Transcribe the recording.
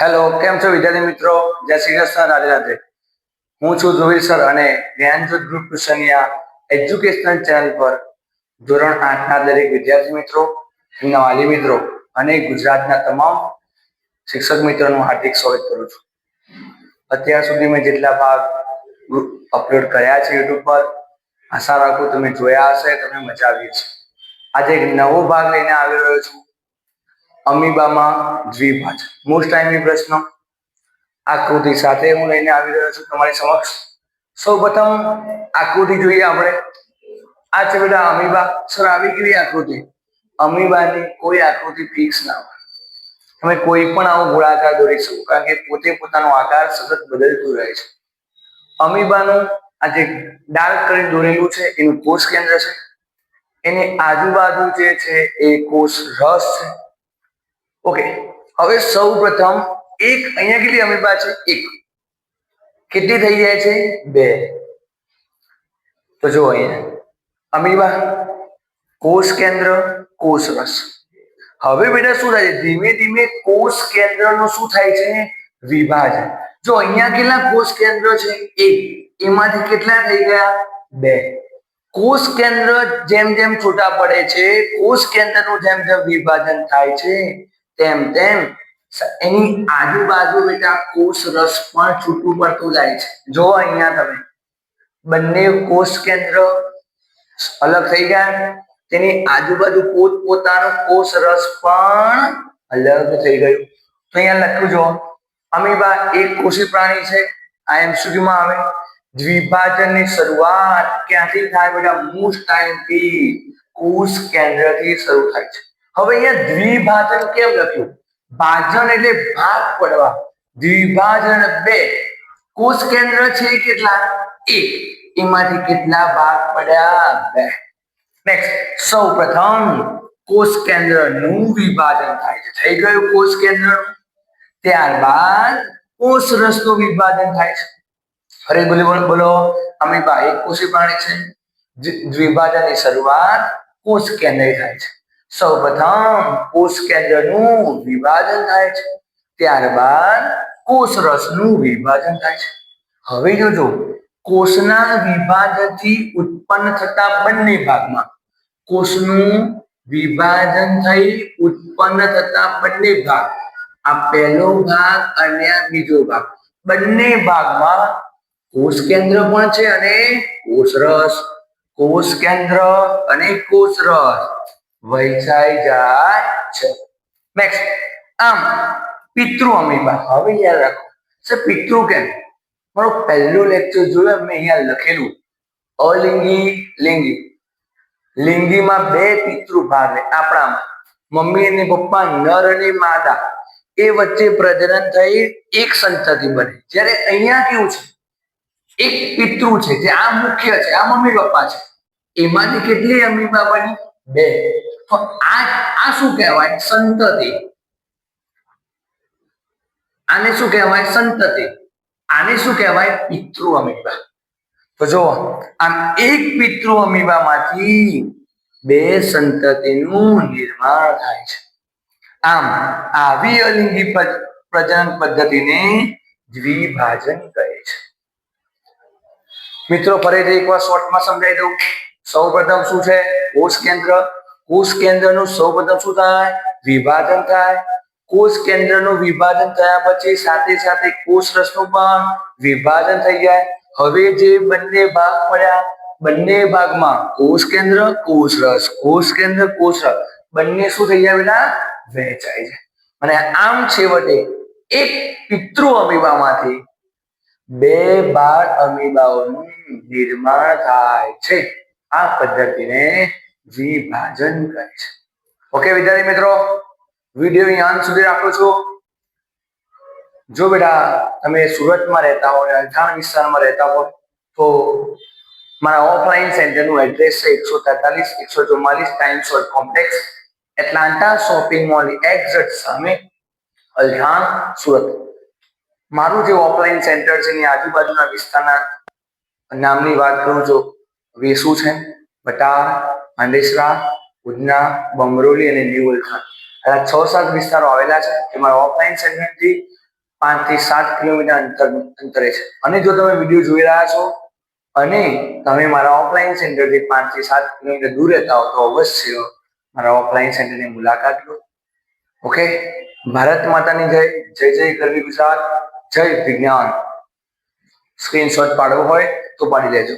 Hello કેમ છો વિદ્યાર્થી મિત્રો? જય શ્રી કૃષ્ણ, રાધે રાધે. હું છું ધ્રુવીર સર અને જ્ઞાનજ્યોત ગ્રુપ ટ્યુશનિયા એજ્યુકેશનલ ચેનલ પર ધોરણ આઠના દરેક વિદ્યાર્થી મિત્રો, એમના વાલી મિત્રો અને ગુજરાતના તમામ શિક્ષક મિત્રોનું હાર્દિક સ્વાગત કરું છું. અત્યાર સુધી મેં જેટલા ભાગ અપલોડ કર્યા છે યુટ્યુબ પર, આશા રાખું તમે જોયા હશે, તમને મજા આવી હશે. આજે એક નવો ભાગ લઈને આવી રહ્યો છું. અમીબામાં દ્વિભાજ. મોસ્ટ ટાઈમ પ્રશ્ન. આકૃતિ સાથે હું લઈને આવી રહ્યો છું તમારી સમક્ષ. સૌ પ્રથમ આકૃતિ જોઈએ આપણે. આ છે બેટા અમીબા. સર, આવી કેવી આકૃતિ? અમીબાની કોઈ આકૃતિ ફિક્સ ના હોય. તમે કોઈ પણ આવો ગોળાકાર દોરી શકો, કારણ કે પોતે પોતાનો આકાર સતત બદલતું રહે છે. અમીબાનું આ જે ડાર્ક કરી દોરેલું છે, એનું કોષ કેન્દ્ર છે. એની આજુબાજુ જે છે, એ કોષ રસ છે. ઓકે. હવે સૌ પ્રથમ એક, અહીંયા કેટલી અમીબા છે? એક. કેટલી થઈ જાય છે? બે. તો જો અહીંયા. અમીબા કોષ કેન્દ્ર, કોષ રસ. હવે બેટા શું થાય છે? ધીમે ધીમે કોષ કેન્દ્રનું શું થાય છે? વિભાજન. જો અહીંયા કેટલા કોષ કેન્દ્ર છે? એક. એમાંથી કેટલા થઈ ગયા? બે. કોષ કેન્દ્ર જેમ જેમ છૂટા પડે છે, કોષ કેન્દ્રનું જેમ જેમ વિભાજન થાય છે તેમ તેમ. એની આજુબાજુ બેટા કોષ રસ પણ છૂટું પડતું જાય છે. જો અહીંયા તમે. બંને કોષ કેન્દ્ર અલગ થઈ ગયા. તેની આજુબાજુ પોત પોતાનો કોષ રસ પણ અલગ થઈ ગયું. તો અહીંયા લખ્યું જો અમીબા એક કોષી પ્રાણી છે. આ એમસીક્યુમાં આવે. દ્વિભાજનની શરૂઆત ક્યાંથી થાય બેટા? મોસ્ટ ટાઈમથી કોષ કેન્દ્રથી શરૂ થાય છે. હવે અહીંયા દ્વિભાજન કેમ લખ્યું? ભાજન એટલે ભાગ પડવા. દ્વિભાજન બે. કોષ કેન્દ્ર છે કેટલા? એક. એમાંથી કેટલા ભાગ પડ્યા? બે. નેક્સ્ટ સૌ પ્રથમ કોષ કેન્દ્રનું વિભાજન થાય છે. થઈ ગયું કોષ કેન્દ્ર. ત્યારબાદ કોષ રસનું વિભાજન થાય છે. ફરી બોલી બોલો અમે અમીબા એક કોષી પ્રાણી છે. દ્વિ- દ્વિભાજનની શરૂઆત કોષ કેન્દ્ર થાય છે. સૌ પ્રથમ કોષ કેન્દ્રનું વિભાજન થાય છે. ત્યારબાદ કોષ રસનું વિભાજન થાય છે. હવે જોજો, કોષના વિભાજનથી ઉત્પન્ન થતા બંને ભાગમાં કોષનું વિભાજન થઈ ઉત્પન્ન થતા બંને ભાગ, આ પહેલો ભાગ અને આ બીજો ભાગ. બંને ભાગમાં કોષ કેન્દ્ર પણ છે અને કોષ રસ કોષ કેન્દ્ર અને કોષ રસ વહેંચાઈ જાય છે. નેક્સ્ટ આમ, પિતૃ અમીબા. હવે યાદ રાખો સર પિતૃ કેમ? મારો પહેલો લેક્ચર જોયો, મેં અહીંયા લખેલું, અલિંગી લિંગી. લિંગીમાં બે પિતૃ ભાગ ને આપણામાં. મમ્મી અને પપ્પા નર અને માદા. એ વચ્ચે પ્રજનન થઈ એક સંતતિ બને. જ્યારે અહીંયા કેવું છે? એક પિતૃ છે, જે આ મુખ્ય છે, આ મમ્મી પપ્પા છે. એમાંથી કેટલી અમીબા બની? બે. તો આ આ શું કહેવાય? સંતતિ. આને શું કહેવાય? સંતતિ. આને શું કહેવાય? પિતૃ અમીબા. તો જો આમ એક પિતૃ અમીબામાંથી બે સંતતિનું નિર્માણ થાય છે. આમ, આવી અલિંગી પ્ર- પ્રજનન પદ્ધતિને દ્વિભાજન કહે છે. મિત્રો, ફરીથી એકવાર શોર્ટમાં સમજાવી દઉં. સૌ પ્રથમ શું છે? કોષ કેન્દ્ર. કોષ કેન્દ્રનું સૌ પ્રથમ શું થાય? વિભાજન થાય. કોષ કેન્દ્રનું વિભાજન થયા પછી સાથે સાથે કોષ રસનું પણ વિભાજન થઈ જાય. હવે જે બંને ભાગ પડ્યા, બંને ભાગમાં કોષ કેન્દ્ર, કોષ રસ. કોષ કેન્દ્ર, કોષ રસ. બંને શું થઈ જાય બેટા? વહેંચાય છે અને આમ છેવટે એક પિતૃ અમીબામાંથી બે બાળ અમીબાઓનું નિર્માણ થાય છે. આ પદ્ધતિને વિભાજન કહે છે. ઓકે વિદ્યાર્થી મિત્રો, વીડિયો અંત સુધી રાખું છું. જો બેટા તમે સુરતમાં રહેતા હોય અલથાણ વિસ્તારમાં રહેતા હોય, તો મારા ઓફલાઈન સેન્ટરનું એડ્રેસ છે એકસો તેતાલીસ, એકસો ચુમ્માલીસ Times World Complex Atlanta shopping mall exact સામે, અલથાણ, સુરત. મારું જે ઓફલાઈન સેન્ટર છે એની આજુબાજુના વિસ્તારના નામની વાત કરું જો વેસુ છે, બટાર પાંડેસરા ઉધના, બમરોલી અને ન્યુ અલથાણ આ છ સાત વિસ્તારો આવેલા છે મારા ઓફલાઈન સેગમેન્ટથી પાંચથી સાત કિલોમીટર અંતર, અંતરે છે. અને જો તમે વીડિયો જોઈ રહ્યા છો, અને તમે મારા ઓફલાઈન સેન્ટરથી પાંચથી સાત કિલોમીટર દૂર રહેતા હો, તો અવશ્ય મારા ઓફલાઈન સેન્ટરની મુલાકાત લો. ઓકે? ભારત માતાની જય જય જય કરવી ગુજરાત, જય વિજ્ઞાન. સ્ક્રીનશોટ પાડવો હોય તો પાડી લેજો.